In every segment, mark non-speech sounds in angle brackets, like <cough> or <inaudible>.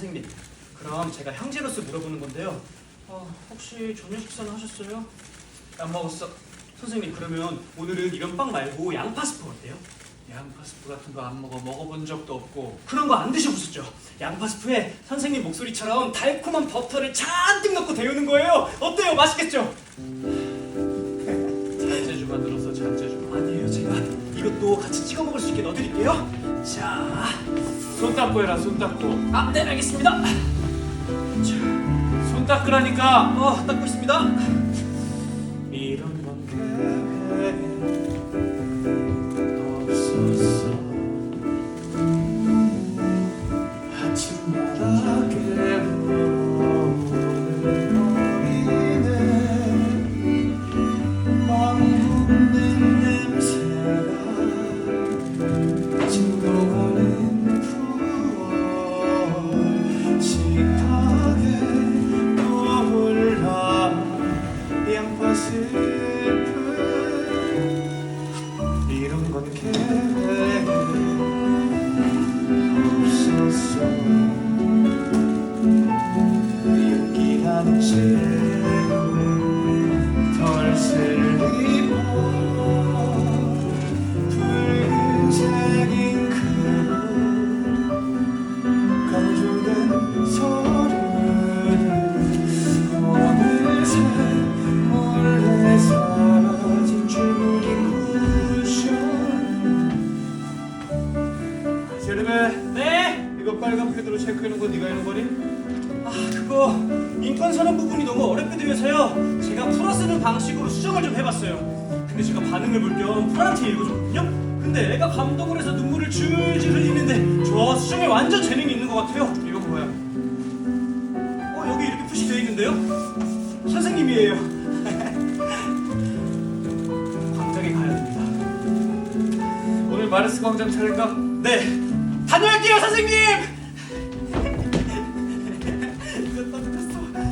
선생님, 그럼 제가 형제로서 물어보는 건데요. 어, 혹시 저녁 식사는 하셨어요? 안 먹었어. 선생님, 그러면 오늘은 이런 빵 말고 양파 스프 어때요? 양파 스프 같은 거 안 먹어 먹어본 적도 없고 그런 거 안 드셔보셨죠? 양파 스프에 선생님 목소리처럼 달콤한 버터를 잔뜩 넣고 데우는 거예요. 어때요? 맛있겠죠? <laughs> 잔재주 만들어서 잔재주 아니에요, 제가 이것도 같이 찍어 먹을 수 있게 넣어드릴게요. 자, 손 닦고 해라 손 닦고 아, 네, 알겠습니다. 자, 손 닦으라니까 어, 닦고 있습니다. 네. 이거 빨간 패드로 체크해놓은 거 네가 해놓은 거니? 아, 그거 인권 선언 부분이 너무 어렵게 들려서요. 제가 풀어 쓰는 방식으로 수정을 좀 해봤어요. 근데 제가 반응을 볼겸 풀한테 읽어줬거든요. 근데 애가 감동을 해서 눈물을 줄줄 흘리는데 저 수정에 완전 재능이 있는 것 같아요. 이건 뭐야? 어, 여기 이렇게 표시되어 있는데요. 선생님이에요. <laughs> 광장에 가야 됩니다. 오늘 마르스 광장 차례인가? 네, 다녀올게요, 선생님.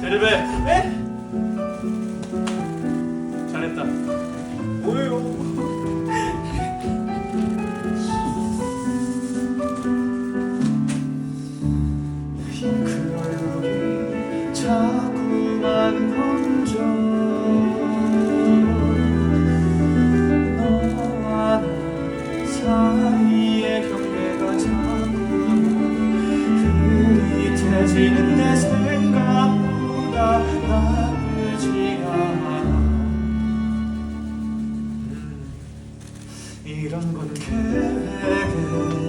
제르베 네? 잘했다 뭐예요? 핑크 얼굴이 자꾸만 번져 흐릿해지는 내 생각보다 나쁘지 않아. 음, 이런 건 계획에